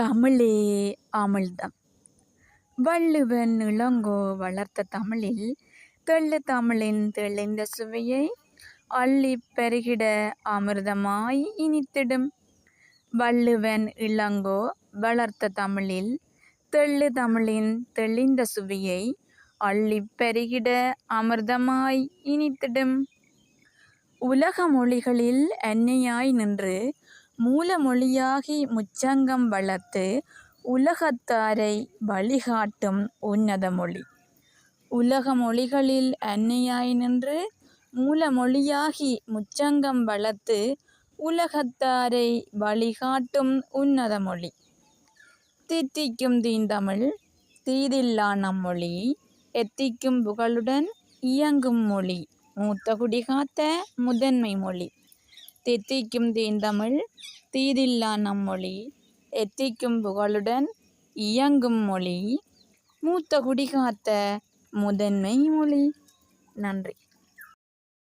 தமிழே அமிழ்தம் வள்ளுவன் இளங்கோ வளர்த்த தமிழில் தெள்ளு தமிழின் தெளிந்த சுவையை அள்ளி பெருகிட அமிர்தமாய் இனித்திடும். வள்ளுவன் இளங்கோ வளர்த்த தமிழில் தெள்ளு தமிழின் தெளிந்த சுவையை அள்ளி பெருகிட அமிர்தமாய் இனித்திடும். உலக மொழிகளில் அன்னையாய் நின்று மூலமொழியாகி முச்சங்கம் வளர்த்து உலகத்தாரை வழிகாட்டும் உன்னத மொழி. உலக மொழிகளில் அன்னையாய் நின்று மூலமொழியாகி முச்சங்கம் வளர்த்து உலகத்தாரை வழிகாட்டும் உன்னத மொழி. தித்திக்கும் தீந்தமிழ் தீதில்லா நம்மொழி எத்திக்கும் புகழுடன் இயங்கும் மொழி. மூத்த குடிகாத்த முதன்மை மொழி. தித்திக்கும் தீந்தமிழ் தீதில்லா நம்மொழி. எத்திக்கும் புகழுடன் இயங்கும் மொழி. மூத்த குடிகாத்த முதன்மை மொழி. நன்றி.